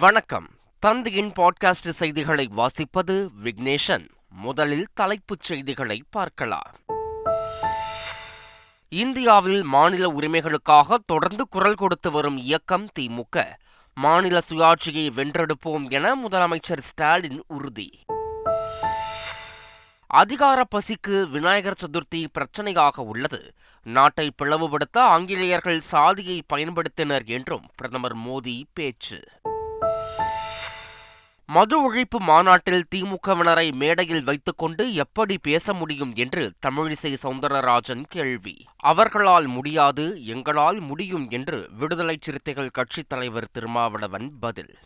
வணக்கம். தந்தையின் பாட்காஸ்ட் செய்திகளை வாசிப்பது விக்னேஷன். முதலில் தலைப்புச் செய்திகளை பார்க்கலாம். இந்தியாவில் மாநில உரிமைகளுக்காக தொடர்ந்து குரல் கொடுத்து வரும் இயக்கம் திமுக. மாநில சுயாட்சியை வென்றெடுப்போம் என முதலமைச்சர் ஸ்டாலின் உறுதி. அதிகார பசிக்கு விநாயகர் சதுர்த்தி பிரச்சனையாக உள்ளது. நாட்டை பிளவுபடுத்த ஆங்கிலேயர்கள் சாதியை பயன்படுத்தினர் என்றும் பிரதமர் மோடி பேச்சு. மது ஒழிப்பு மாநாட்டில் திமுகவினரை மேடையில் வைத்துக்கொண்டு எப்படி பேச முடியும் என்று தமிழிசை சவுந்தரராஜன் கேள்வி. அவர்களால் முடியாது எங்களால் முடியும் என்று விடுதலை சிறுத்தைகள் கட்சித் தலைவர் திருமாவளவன் பதில்.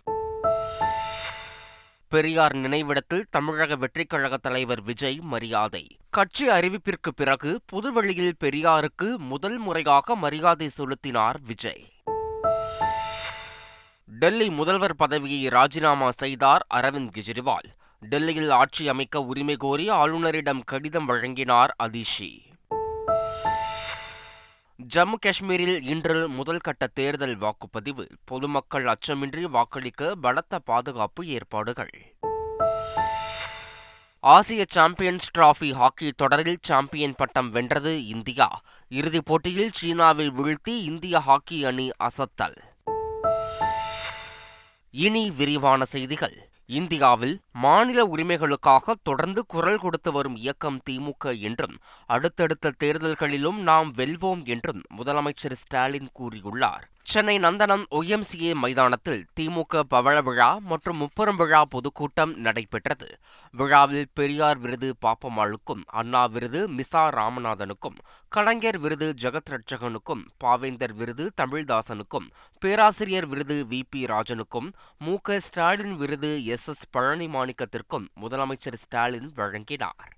பெரியார் நினைவிடத்தில் தமிழக வெற்றிக் கழக தலைவர் விஜய் மரியாதை. கட்சி அறிவிப்பிற்கு பிறகு புதுவெளியில் பெரியாருக்கு முதல் முறையாக மரியாதை செலுத்தினார் விஜய். டெல்லி முதல்வர் பதவியை ராஜினாமா செய்தார் அரவிந்த் கெஜ்ரிவால். டெல்லியில் ஆட்சி அமைக்க உரிமை கோரி ஆளுநரிடம் கடிதம் வழங்கினார் அதிஷி. ஜம்மு காஷ்மீரில் இன்று முதல் கட்ட தேர்தல் வாக்குப்பதிவு. பொதுமக்கள் அச்சமின்றி வாக்களிக்க பலத்த பாதுகாப்பு ஏற்பாடுகள். ஆசிய சாம்பியன்ஸ் டிராபி ஹாக்கி தொடரில் சாம்பியன் பட்டம் வென்றது இந்தியா. இறுதிப் போட்டியில் சீனாவை வீழ்த்தி இந்திய ஹாக்கி அணி அசத்தல். இனி விரிவான செய்திகள். இந்தியாவில் மாநில உரிமைகளுக்காக தொடர்ந்து குரல் கொடுத்து வரும் இயக்கம் திமுக என்றும் அடுத்தடுத்த தேர்தல்களிலும் நாம் வெல்வோம் என்றும் முதலமைச்சர் ஸ்டாலின் கூறியுள்ளார். சென்னை நந்தனம் ஒய்எம்சிஏ மைதானத்தில் திமுக பவள விழா மற்றும் முப்பெரும் விழா பொதுக்கூட்டம் நடைபெற்றது. விழாவில் பெரியார் விருது பாப்பம்மாளுக்கும் அண்ணா விருது மிசா ராமநாதனுக்கும் கலைஞர் விருது ஜெகத் ரட்சகனுக்கும் பாவேந்தர் விருது தமிழ்தாசனுக்கும் பேராசிரியர் விருது வி பி ராஜனுக்கும் மு க ஸ்டாலின் விருது எஸ் எஸ் பழனி மாணிக்கத்திற்கும் முதலமைச்சர் ஸ்டாலின் வழங்கினார்.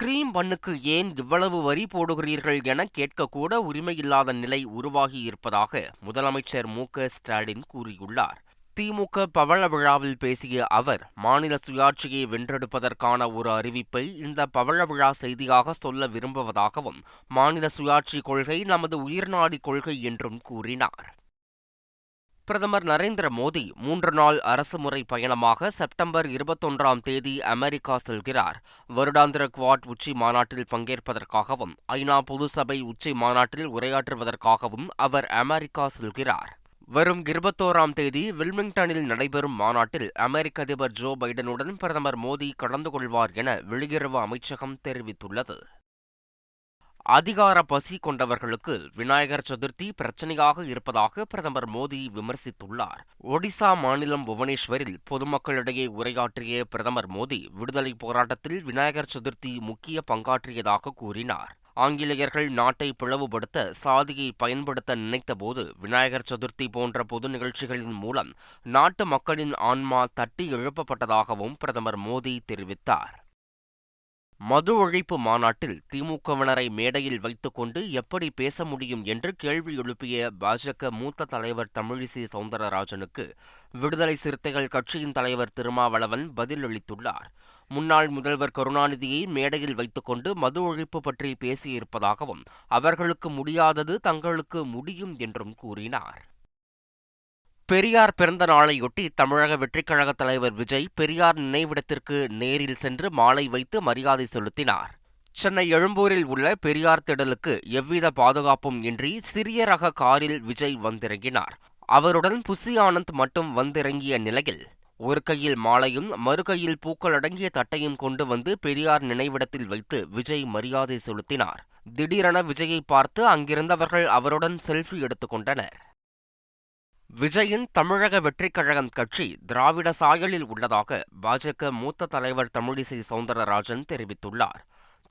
கிரீம் பண்ணுக்கு ஏன் இவ்வளவு வரி போடுகிறீர்கள் என கேட்கக்கூட உரிமையில்லாத நிலை உருவாகியிருப்பதாக முதலமைச்சர் மு ஸ்டாலின் கூறியுள்ளார். திமுக பவள விழாவில் பேசிய அவர் மாநில சுயாட்சியை வென்றெடுப்பதற்கான ஒரு அறிவிப்பை இந்த பவள விழா செய்தியாக சொல்ல விரும்புவதாகவும் மாநில சுயாட்சி கொள்கை நமது உயிர்நாடி கொள்கை என்றும் கூறினார். பிரதமர் நரேந்திர மோடி மூன்று நாள் அரசுமுறை பயணமாக செப்டம்பர் இருபத்தொன்றாம் தேதி அமெரிக்கா செல்கிறார். வருடாந்திர குவாட் உச்சி மாநாட்டில் பங்கேற்பதற்காகவும் ஐநா பொதுசபை உச்சி மாநாட்டில் உரையாற்றுவதற்காகவும் அவர் அமெரிக்கா செல்கிறார். வரும் இருபத்தோராம் தேதி வில்மிங்டனில் நடைபெறும் மாநாட்டில் அமெரிக்க அதிபர் ஜோ பைடனுடன் பிரதமர் மோடி கலந்து கொள்வார் என வெளியுறவு அமைச்சகம் தெரிவித்துள்ளது. அதிகார பசி கொண்டவர்களுக்கு விநாயகர் சதுர்த்தி பிரச்சனையாக இருப்பதாக பிரதமர் மோடி விமர்சித்துள்ளார். ஒடிசா மாநிலம் புவனேஸ்வரில் பொதுமக்களிடையே உரையாற்றிய பிரதமர் மோடி விடுதலை போராட்டத்தில் விநாயகர் சதுர்த்தி முக்கிய பங்காற்றியதாக கூறினார். ஆங்கிலேயர்கள் நாட்டை பிளவுபடுத்த சாதியை பயன்படுத்த நினைத்தபோது விநாயகர் சதுர்த்தி போன்ற பொது நிகழ்ச்சிகளின் மூலம் நாட்டு மக்களின் ஆன்மா தட்டி எழுப்பப்பட்டதாகவும் பிரதமர் மோடி தெரிவித்தார். மது ஒழிப்பு மாநாட்டில் திமுகவினரை மேடையில் வைத்துக்கொண்டு எப்படி பேச முடியும் என்று கேள்வி எழுப்பிய பாஜக மூத்த தலைவர் தமிழிசை சவுந்தரராஜனுக்கு விடுதலை சிறுத்தைகள் கட்சியின் தலைவர் திருமாவளவன் பதிலளித்துள்ளார் முன்னாள் முதல்வர் கருணாநிதியை மேடையில் வைத்துக்கொண்டு மது ஒழிப்பு பற்றி பேசியிருப்பதாகவும் அவர்களுக்கு முடியாதது தங்களுக்கு முடியும் என்றும் கூறினார். பெரியார் பிறந்த நாளையொட்டி தமிழக வெற்றிக் கழக தலைவர் விஜய் பெரியார் நினைவிடத்திற்கு நேரில் சென்று மாலை வைத்து மரியாதை செலுத்தினார். சென்னை எழும்பூரில் உள்ள பெரியார் திடலுக்கு எவ்வித பாதுகாப்பும் இன்றி சிறிய ரக காரில் விஜய் வந்திறங்கினார். அவருடன் புசி ஆனந்த் மட்டும் வந்திறங்கிய நிலையில் ஒரு கையில் மாலையும் மறு கையில் பூக்கள் அடங்கிய தட்டையும் கொண்டு வந்து பெரியார் நினைவிடத்தில் வைத்து விஜய் மரியாதை செலுத்தினார். திடீரென விஜயை பார்த்து அங்கிருந்தவர்கள் அவருடன் செல்ஃபி எடுத்துக்கொண்டனர் விஜயின் தமிழக வெற்றிக் கழகம் கட்சி திராவிட சாயலில் உள்ளதாக பாஜக மூத்த தலைவர் தமிழிசை சவுந்தரராஜன் தெரிவித்துள்ளார்.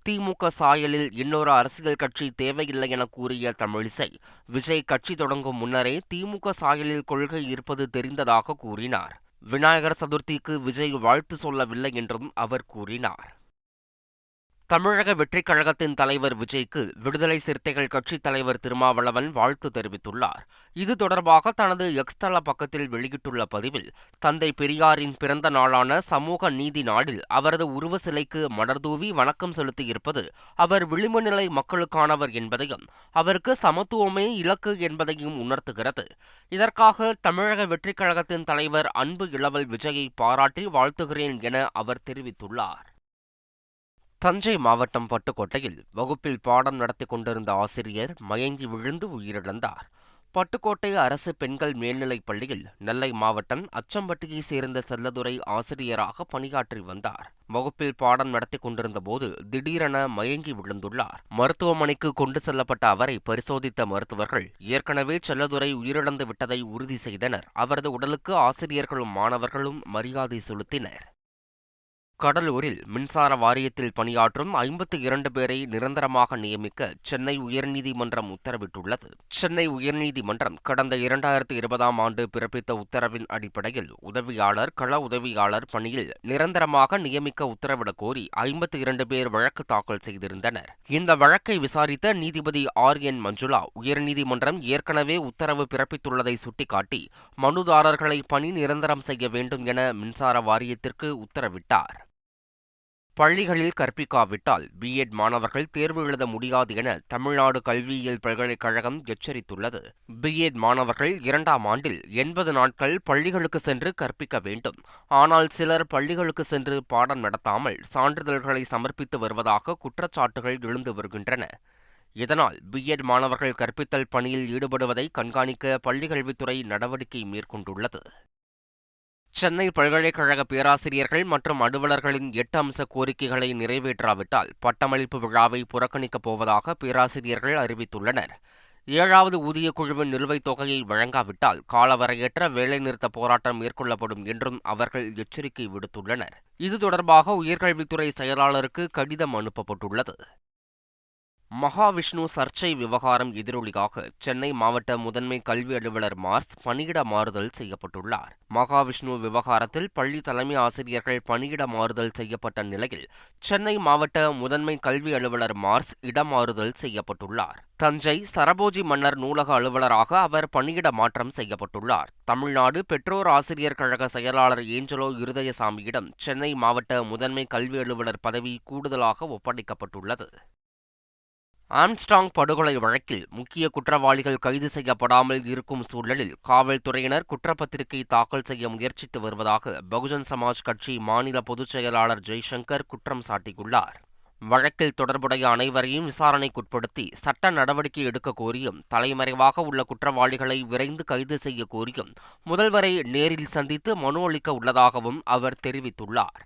திமுக சாயலில் இன்னொரு அரசியல் கட்சி தேவையில்லை என கூறிய தமிழிசை விஜய் கட்சி தொடங்கும் முன்னரே திமுக சாயலில் கொள்கை இருப்பது தெரிந்ததாக கூறினார். விநாயகர் சதுர்த்திக்கு விஜய் வாழ்த்து சொல்லவில்லை என்றும் அவர் கூறினார். தமிழக வெற்றிக் கழகத்தின் தலைவர் விஜய்க்கு விடுதலை சிறுத்தைகள் கட்சித் தலைவர் திருமாவளவன் வாழ்த்து தெரிவித்துள்ளார். இது தொடர்பாக தனது எக்ஸ் தள பக்கத்தில் வெளியிட்டுள்ள பதிவில் தந்தை பெரியாரின் பிறந்த நாளான சமூக நீதி நாளில் அவரது உருவ சிலைக்கு மலர்தூவி வணக்கம் செலுத்தியிருப்பது அவர் விளிம்பு நிலை மக்களுக்கானவர் என்பதையும் அவருக்கு சமத்துவமே இலக்கு என்பதையும் உணர்த்துகிறது. இதற்காக தமிழக வெற்றிக் கழகத்தின் தலைவர் அன்பு இளவல் விஜயை பாராட்டி வாழ்த்துகிறேன் என அவர் தெரிவித்துள்ளார். தஞ்சை மாவட்டம் பட்டுக்கோட்டையில் வகுப்பில் பாடம் நடத்தி கொண்டிருந்த ஆசிரியர் மயங்கி விழுந்து உயிரிழந்தார். பட்டுக்கோட்டை அரசு பெண்கள் மேல்நிலைப் பள்ளியில் நெல்லை மாவட்டம் அச்சம்பட்டியை சேர்ந்த செல்லதுரை ஆசிரியராக பணியாற்றி வந்தார். வகுப்பில் பாடம் நடத்தி கொண்டிருந்த போது திடீரென மயங்கி விழுந்துள்ளார். மருத்துவமனைக்கு கொண்டு செல்லப்பட்ட அவரை பரிசோதித்த மருத்துவர்கள் ஏற்கனவே செல்லதுரை உயிரிழந்து விட்டதை உறுதி செய்தனர். அவரது உடலுக்கு ஆசிரியர்களும் மாணவர்களும் மரியாதை செலுத்தினர். கடலூரில் மின்சார வாரியத்தில் பணியாற்றும் ஐம்பத்தி இரண்டு பேரை நிரந்தரமாக நியமிக்க சென்னை உயர்நீதிமன்றம் உத்தரவிட்டுள்ளது. சென்னை உயர்நீதிமன்றம் கடந்த இரண்டாயிரத்தி இருபதாம் ஆண்டு பிறப்பித்த உத்தரவின் அடிப்படையில் உதவியாளர் கள உதவியாளர் பணியில் நிரந்தரமாக நியமிக்க உத்தரவிடக் கோரி ஐம்பத்தி இரண்டு பேர் வழக்கு தாக்கல் செய்திருந்தனர். இந்த வழக்கை விசாரித்த நீதிபதி ஆர். என். மஞ்சுளா உயர்நீதிமன்றம் ஏற்கனவே உத்தரவு பிறப்பித்துள்ளதை சுட்டிக்காட்டி மனுதாரர்களை பணி நிரந்தரம் செய்ய வேண்டும் என மின்சார வாரியத்திற்கு உத்தரவிட்டார். பள்ளிகளில் கற்பிக்காவிட்டால் பிஎட் மாணவர்கள் தேர்வு எழுத முடியாது என தமிழ்நாடு கல்வியியல் பல்கலைக்கழகம் எச்சரித்துள்ளது. பிஎட் மாணவர்கள் இரண்டாம் ஆண்டில் எண்பது நாட்கள் பள்ளிகளுக்கு சென்று கற்பிக்க வேண்டும். ஆனால் சிலர் பள்ளிகளுக்கு சென்று பாடம் நடத்தாமல் சான்றிதழ்களை சமர்ப்பித்து வருவதாக குற்றச்சாட்டுகள் எழுந்து வருகின்றன. இதனால் பிஎட் மாணவர்கள் கற்பித்தல் பணியில் ஈடுபடுவதை கண்காணிக்க பள்ளிக்கல்வித்துறை நடவடிக்கை மேற்கொண்டுள்ளது. சென்னை பல்கலைக்கழக பேராசிரியர்கள் மற்றும் அலுவலர்களின் எட்டு அம்ச கோரிக்கைகளை நிறைவேற்றாவிட்டால் பட்டமளிப்பு விழாவை புறக்கணிக்கப் போவதாக பேராசிரியர்கள் அறிவித்துள்ளனர். ஏழாவது ஊதிய குழுவின் நிலுவைத் தொகையை வழங்காவிட்டால் காலவரையற்ற வேலைநிறுத்த போராட்டம் மேற்கொள்ளப்படும் என்றும் அவர்கள் எச்சரிக்கை விடுத்துள்ளனர். இது தொடர்பாக உயர்கல்வித்துறை செயலாளருக்கு கடிதம் அனுப்பப்பட்டுள்ளது. மகாவிஷ்ணு சர்ச்சை விவகாரம் எதிரொலியாக சென்னை மாவட்ட முதன்மை கல்வி அலுவலர் மார்ஸ் பணியிட மாறுதல் செய்யப்பட்டுள்ளார். மகாவிஷ்ணு விவகாரத்தில் பள்ளி தலைமை ஆசிரியர்கள் பணியிட மாறுதல் செய்யப்பட்ட நிலையில் சென்னை மாவட்ட முதன்மை கல்வி அலுவலர் மார்ஸ் இடமாறுதல் செய்யப்பட்டுள்ளார். தஞ்சை சரபோஜி மன்னர் நூலக அலுவலராக அவர் பணியிட மாற்றம் செய்யப்பட்டுள்ளார். தமிழ்நாடு பெற்றோர் ஆசிரியர் கழக செயலாளர் ஏஞ்சலோ இருதயசாமியிடம் சென்னை மாவட்ட முதன்மை கல்வி அலுவலர் பதவி கூடுதலாக ஒப்படைக்கப்பட்டுள்ளது. ஆம்ஸ்டாங் படுகொலை வழக்கில் முக்கிய குற்றவாளிகள் கைது செய்யப்படாமல் இருக்கும் சூழலில் காவல்துறையினர் குற்றப்பத்திரிகை தாக்கல் செய்ய முயற்சித்து வருவதாக பகுஜன் சமாஜ் கட்சி மாநில பொதுச் செயலாளர் ஜெய்சங்கர் குற்றம் சாட்டியுள்ளார். வழக்கில் தொடர்புடைய அனைவரையும் விசாரணைக்குட்படுத்தி சட்ட நடவடிக்கை எடுக்க கோரியும் தலைமறைவாக உள்ள குற்றவாளிகளை விரைந்து கைது செய்ய கோரியும் முதல்வரை நேரில் சந்தித்து மனு அளிக்க உள்ளதாகவும் அவர் தெரிவித்துள்ளார்.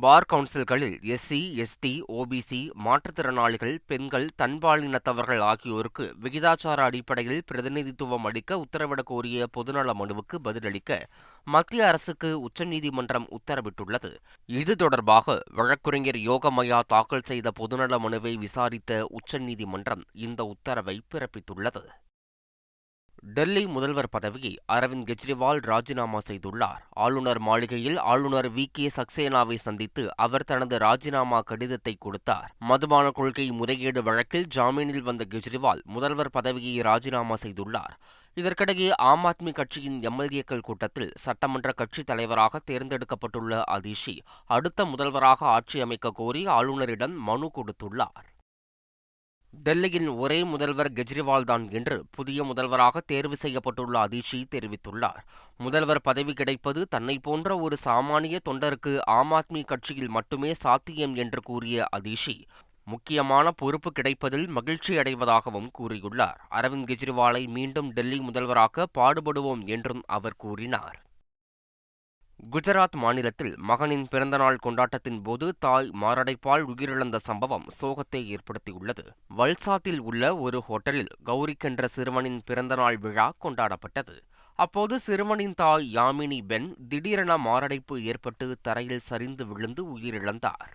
பார் கவுன்சில்களில் எஸ்சி எஸ்டி ஓபிசி மாற்றுத்திறனாளிகள் பெண்கள் தன்பாலினத்தவர்கள் ஆகியோருக்கு விகிதாச்சார அடிப்படையில் பிரதிநிதித்துவம் அளிக்க உத்தரவிடக் கோரிய பொதுநல மனுவுக்கு பதிலளிக்க மத்திய அரசுக்கு உச்சநீதிமன்றம் உத்தரவிட்டுள்ளது. இது தொடர்பாக வழக்குரைஞர் யோகமயா தாக்கல் செய்த பொதுநல மனுவை விசாரித்த உச்சநீதிமன்றம் இந்த உத்தரவை பிறப்பித்துள்ளது. டெல்லி முதல்வர் பதவியை அரவிந்த் கெஜ்ரிவால் ராஜினாமா செய்துள்ளார். ஆளுநர் மாளிகையில் ஆளுநர் வி. கே. சக்சேனாவை சந்தித்து அவர் தனது ராஜினாமா கடிதத்தை கொடுத்தார். மதுபான கொள்கை முறைகேடு வழக்கில் ஜாமீனில் வந்த கெஜ்ரிவால் முதல்வர் பதவியை ராஜினாமா செய்துள்ளார். இதற்கிடையே ஆம் ஆத்மி கட்சியின் எம்எல்ஏக்கள் கூட்டத்தில் சட்டமன்ற கட்சித் தலைவராக தேர்ந்தெடுக்கப்பட்டுள்ள அதிஷி அடுத்த முதல்வராக ஆட்சி அமைக்க கோரி ஆளுநரிடம் மனு கொடுத்துள்ளார். டெல்லியின் ஒரே முதல்வர் கெஜ்ரிவால் தான் என்று புதிய முதல்வராக தேர்வு செய்யப்பட்டுள்ள அதிஷி தெரிவித்துள்ளார். முதல்வர் பதவி கிடைப்பது தன்னை போன்ற ஒரு சாமானிய தொண்டருக்கு ஆம் ஆத்மி கட்சியில் மட்டுமே சாத்தியம் என்று கூறிய அதிஷி முக்கியமான பொறுப்பு கிடைப்பதில் மகிழ்ச்சி அடைவதாகவும் கூறியுள்ளார். அரவிந்த் கெஜ்ரிவாலை மீண்டும் டெல்லி முதல்வராக பாடுபடுவோம் என்றும் அவர் கூறினார். குஜராத் மாநிலத்தில் மகனின் பிறந்தநாள் கொண்டாட்டத்தின் போது தாய் மாரடைப்பால் உயிரிழந்த சம்பவம் சோகத்தை ஏற்படுத்தியுள்ளது. வல்சாத்தில் உள்ள ஒரு ஹோட்டலில் கௌரிக்கென்ற சிறுவனின் பிறந்தநாள் விழா கொண்டாடப்பட்டது. அப்போது சிறுவனின் தாய் யாமினி பென் திடீரென மாரடைப்பு ஏற்பட்டு தரையில் சரிந்து விழுந்து உயிரிழந்தார்.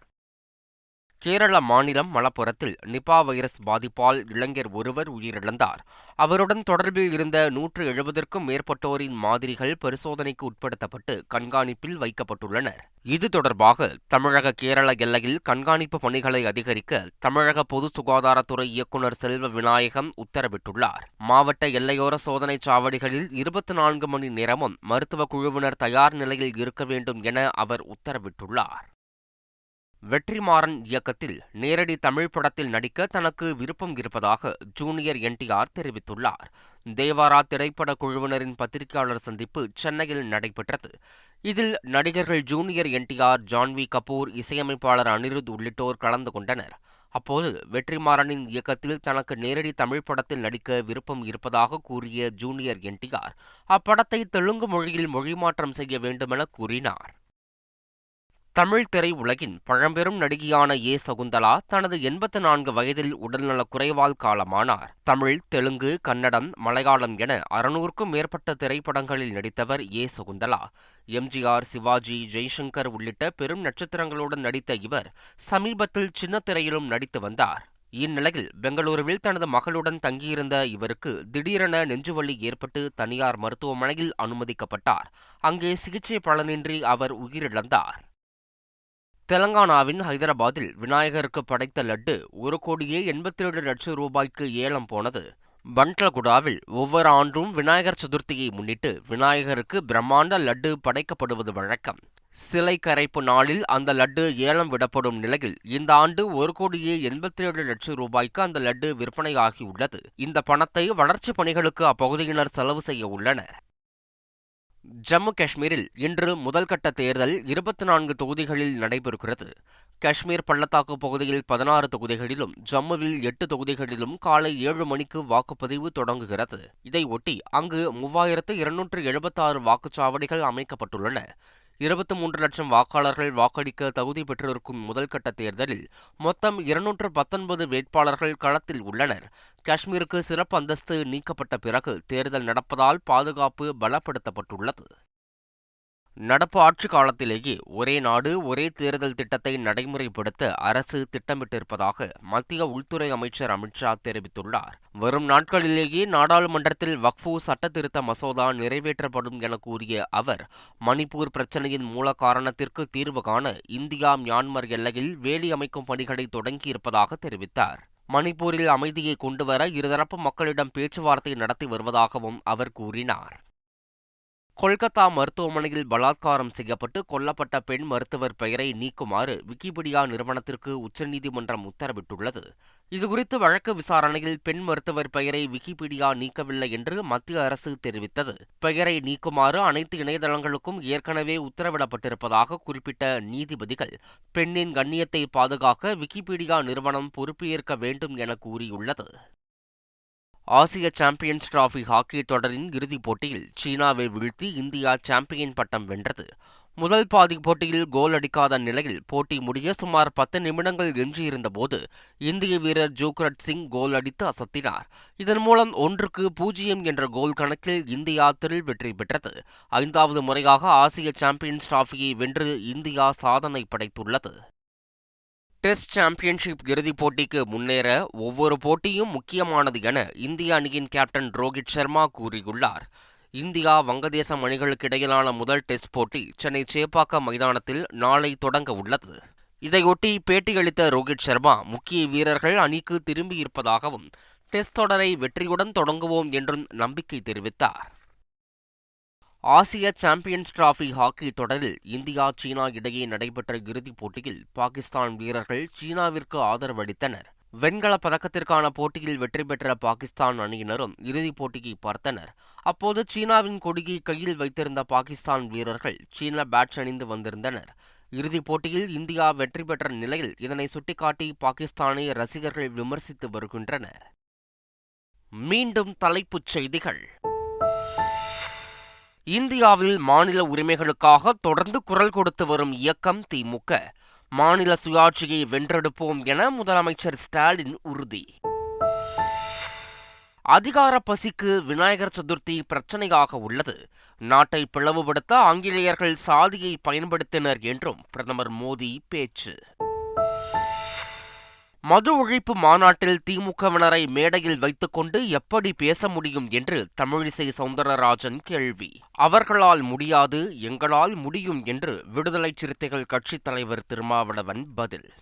கேரள மாநிலம் மலப்புரத்தில் நிபா வைரஸ் பாதிப்பால் இளைஞர் ஒருவர் உயிரிழந்தார். அவருடன் தொடர்பில் இருந்த நூற்று எழுபதற்கும் மேற்பட்டோரின் மாதிரிகள் பரிசோதனைக்கு உட்படுத்தப்பட்டு கண்காணிப்பில் வைக்கப்பட்டுள்ளனர். இது தொடர்பாக தமிழக கேரள எல்லையில் கண்காணிப்பு பணிகளை அதிகரிக்க தமிழக பொது சுகாதாரத்துறை இயக்குநர் செல்வ விநாயகம் உத்தரவிட்டுள்ளார். மாவட்ட எல்லையோர சோதனை சாவடிகளில் இருபத்தி நான்கு மணி நேரமும் மருத்துவ குழுவினர் தயார் நிலையில் இருக்க வேண்டும் என அவர் உத்தரவிட்டுள்ளார். வெற்றிமாறன் இயக்கத்தில் நேரடி தமிழ் படத்தில் நடிக்க தனக்கு விருப்பம் இருப்பதாக ஜூனியர் என்டிஆர் தெரிவித்துள்ளார். தேவாரா திரைப்பட குழுவினரின் பத்திரிகையாளர் சந்திப்பு சென்னையில் நடைபெற்றது. இதில் நடிகர்கள் ஜூனியர் என்டிஆர் ஜான்வி கபூர் இசையமைப்பாளர் அனிருத் உள்ளிட்டோர் கலந்து கொண்டனர். அப்போது வெற்றிமாறனின் இயக்கத்தில் தனக்கு நேரடி தமிழ் படத்தில் நடிக்க விருப்பம் இருப்பதாக கூறிய ஜூனியர் என்டிஆர் அப்படத்தை தெலுங்கு மொழியில் மொழிமாற்றம் செய்ய வேண்டுமென கூறினார். தமிழ் திரை உலகின் பழம்பெரும் நடிகையான ஏ. சகுந்தலா தனது எண்பத்து நான்கு வயதில் உடல்நலக் குறைவால் காலமானார். தமிழ் தெலுங்கு கன்னடம் மலையாளம் என அறுநூறுக்கும் மேற்பட்ட திரைப்படங்களில் நடித்தவர் ஏ. சகுந்தலா. எம்ஜிஆர் சிவாஜி ஜெய்சங்கர் உள்ளிட்ட பெரும் நட்சத்திரங்களுடன் நடித்த இவர் சமீபத்தில் சின்ன திரையிலும் நடித்து வந்தார். இந்நிலையில் பெங்களூருவில் தனது மகளுடன் தங்கியிருந்த இவருக்கு திடீரென நெஞ்சுவலி ஏற்பட்டு தனியார் மருத்துவமனையில் அனுமதிக்கப்பட்டார். அங்கே சிகிச்சை பலனின்றி அவர் உயிரிழந்தார். தெலங்கானாவின் ஹைதராபாத்தில் விநாயகருக்கு படைத்த லட்டு ஒரு கோடியே எண்பத்தி ஏழு லட்சம் ரூபாய்க்கு ஏலம் போனது. பன்ட்லகுடாவில் ஒவ்வொரு ஆண்டும் விநாயகர் சதுர்த்தியை முன்னிட்டு விநாயகருக்கு பிரம்மாண்ட லட்டு படைக்கப்படுவது வழக்கம். சிலை கரைப்பு நாளில் அந்த லட்டு ஏலம் விடப்படும் நிலையில் இந்த ஆண்டு ஒரு கோடியே எண்பத்தி ஏழு லட்சம் ரூபாய்க்கு அந்த லட்டு விற்பனையாகியுள்ளது இந்த பணத்தை வளர்ச்சிப் பணிகளுக்கு அப்பகுதியினர் செலவு செய்ய உள்ளனர். ஜம்மு காஷ்மீரில் இன்று முதல்கட்ட தேர்தல் இருபத்தி நான்கு தொகுதிகளில் நடைபெறுகிறது. காஷ்மீர் பள்ளத்தாக்கு பகுதியில் பதினாறு தொகுதிகளிலும் ஜம்முவில் எட்டு தொகுதிகளிலும் காலை ஏழு மணிக்கு வாக்குப்பதிவு தொடங்குகிறது. இதையொட்டி அங்கு மூவாயிரத்து இருநூற்று எழுபத்தாறு வாக்குச்சாவடிகள் அமைக்கப்பட்டுள்ளன. இருபத்தி மூன்று லட்சம் வாக்காளர்கள் வாக்களிக்க தகுதி பெற்றிருக்கும் முதல்கட்ட தேர்தலில் மொத்தம் இருநூற்று பத்தொன்பது வேட்பாளர்கள் களத்தில் உள்ளனர். காஷ்மீருக்கு சிறப்பு அந்தஸ்து நீக்கப்பட்ட பிறகு தேர்தல் நடப்பதால் பாதுகாப்பு பலப்படுத்தப்பட்டுள்ளது. நடப்பு ஆட்சி காலத்திலேயே ஒரே நாடு ஒரே தேர்தல் திட்டத்தை நடைமுறைப்படுத்த அரசு திட்டமிட்டிருப்பதாக மத்திய உள்துறை அமைச்சர் அமித்ஷா தெரிவித்துள்ளார். வரும் நாட்களிலேயே நாடாளுமன்றத்தில் வக்ஃபு சட்ட திருத்த மசோதா நிறைவேற்றப்படும் என கூறிய அவர் மணிப்பூர் பிரச்சனையின் மூல காரணத்திற்கு தீர்வு காண இந்தியா மியான்மர் எல்லையில் வேலி அமைக்கும் பணிகளை தொடங்கியிருப்பதாக தெரிவித்தார். மணிப்பூரில் அமைதியை கொண்டுவர இருதரப்பு மக்களிடம் பேச்சுவார்த்தை நடத்தி வருவதாகவும் அவர் கூறினார். கொல்கத்தா மருத்துவமனையில் பலாத்காரம் செய்யப்பட்டு கொல்லப்பட்ட பெண் மருத்துவர் பெயரை நீக்குமாறு விக்கிபீடியா நிறுவனத்திற்கு உச்சநீதிமன்றம் உத்தரவிட்டுள்ளது. இதுகுறித்து வழக்கு விசாரணையில் பெண் மருத்துவர் பெயரை விக்கிபீடியா நீக்கவில்லை என்று மத்திய அரசு தெரிவித்தது. பெயரை நீக்குமாறு அனைத்து இணையதளங்களுக்கும் ஏற்கனவே உத்தரவிடப்பட்டிருப்பதாக குறிப்பிட்ட நீதிபதிகள் பெண்ணின் கண்ணியத்தை பாதுகாக்க விக்கிபீடியா நிறுவனம் பொறுப்பேற்க வேண்டும் என கூறியுள்ளது. ஆசிய சாம்பியன்ஸ் டிராபி ஹாக்கி தொடரின் இறுதிப் போட்டியில் சீனாவை வீழ்த்தி இந்தியா சாம்பியன் பட்டம் வென்றது. முதல் பாதி போட்டியில் கோல் அடிக்காத நிலையில் போட்டி முடிய சுமார் பத்து நிமிடங்கள் எஞ்சியிருந்தபோது இந்திய வீரர் ஜோக்ரட் சிங் கோல் அடித்து அசத்தினார். இதன் மூலம் ஒன்றுக்கு பூஜ்ஜியம் என்ற கோல் கணக்கில் இந்தியா திரில் வெற்றி பெற்றது. ஐந்தாவது முறையாக ஆசிய சாம்பியன்ஸ் டிராஃபியை வென்று இந்தியா சாதனை படைத்துள்ளது. டெஸ்ட் சாம்பியன்ஷிப் இறுதிப் போட்டிக்கு முன்னேற ஒவ்வொரு போட்டியும் முக்கியமானது என இந்திய அணியின் கேப்டன் ரோஹித் சர்மா கூறியுள்ளார். இந்தியா வங்கதேசம் அணிகளுக்கு இடையிலான முதல் டெஸ்ட் போட்டி சென்னை சேப்பாக்கம் மைதானத்தில் நாளை தொடங்க உள்ளது. இதையொட்டி பேட்டியளித்த ரோஹித் சர்மா முக்கிய வீரர்கள் அணிக்கு திரும்பியிருப்பதாகவும் டெஸ்ட் தொடரை வெற்றியுடன் தொடங்குவோம் என்றும் நம்பிக்கை தெரிவித்தார். ஆசிய சாம்பியன்ஸ் டிராபி ஹாக்கி தொடரில் இந்தியா சீனா இடையே நடைபெற்ற இறுதிப் போட்டியில் பாகிஸ்தான் வீரர்கள் சீனாவிற்கு ஆதரவு அளித்தனர். வெண்கலப் பதக்கத்திற்கான போட்டியில் வெற்றி பெற்ற பாகிஸ்தான் அணியினரும் இறுதிப் போட்டியை பார்த்தனர். அப்போது சீனாவின் கொடியை கையில் வைத்திருந்த பாகிஸ்தான் வீரர்கள் சீன பேட்ச் அணிந்து வந்திருந்தனர். இறுதிப் போட்டியில் இந்தியா வெற்றி பெற்ற நிலையில் இதனை சுட்டிக்காட்டி பாகிஸ்தானை ரசிகர்கள் விமர்சித்து வருகின்றனர். மீண்டும் தலைப்புச் செய்திகள். இந்தியாவில் மாநில உரிமைகளுக்காக தொடர்ந்து குரல் கொடுத்து வரும் இயக்கம் திமுக. மாநில சுயாட்சியை வென்றெடுப்போம் என முதலமைச்சர் ஸ்டாலின் உறுதி. அதிகார பசிக்கு விநாயகர் சதுர்த்தி பிரச்சனையாக உள்ளது. நாட்டை பிளவுபடுத்த ஆங்கிலேயர்கள் சாதியை பயன்படுத்தினர் என்றும் பிரதமர் மோடி பேச்சு. மது ஒழிப்பு மாநாட்டில் திமுகவினரை மேடையில் வைத்துக்கொண்டு எப்படி பேச முடியும் என்று தமிழிசை சவுந்தரராஜன் கேள்வி. அவர்களால் முடியாது எங்களால் முடியும் என்று விடுதலை சிறுத்தைகள் கட்சித் தலைவர் திருமாவளவன் பதில்.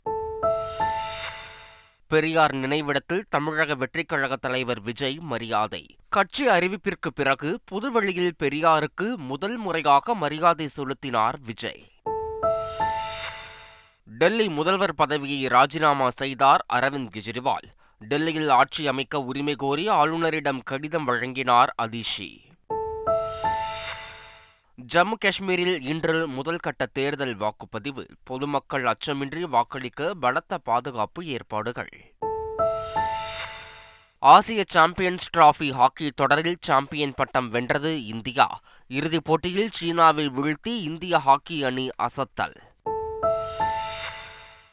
பெரியார் நினைவிடத்தில் தமிழக வெற்றிக் கழக தலைவர் விஜய் மரியாதை. கட்சி அறிவிப்பிற்கு பிறகு புதுவெளியில் பெரியாருக்கு முதல் முறையாக மரியாதை செலுத்தினார் விஜய். டெல்லி முதல்வர் பதவியை ராஜினாமா செய்தார் அரவிந்த் கெஜ்ரிவால். டெல்லியில் ஆட்சி அமைக்க உரிமை கோரி ஆளுநரிடம் கடிதம் வழங்கினார் அதிஷி. ஜம்மு காஷ்மீரில் இன்று முதல் கட்ட தேர்தல் வாக்குப்பதிவு. பொதுமக்கள் அச்சமின்றி வாக்களிக்க பலத்த பாதுகாப்பு ஏற்பாடுகள். ஆசிய சாம்பியன்ஸ் டிராபி ஹாக்கி தொடரில் சாம்பியன் பட்டம் வென்றது இந்தியா. இறுதிப் போட்டியில் சீனாவை வீழ்த்தி இந்திய ஹாக்கி அணி அசத்தல்.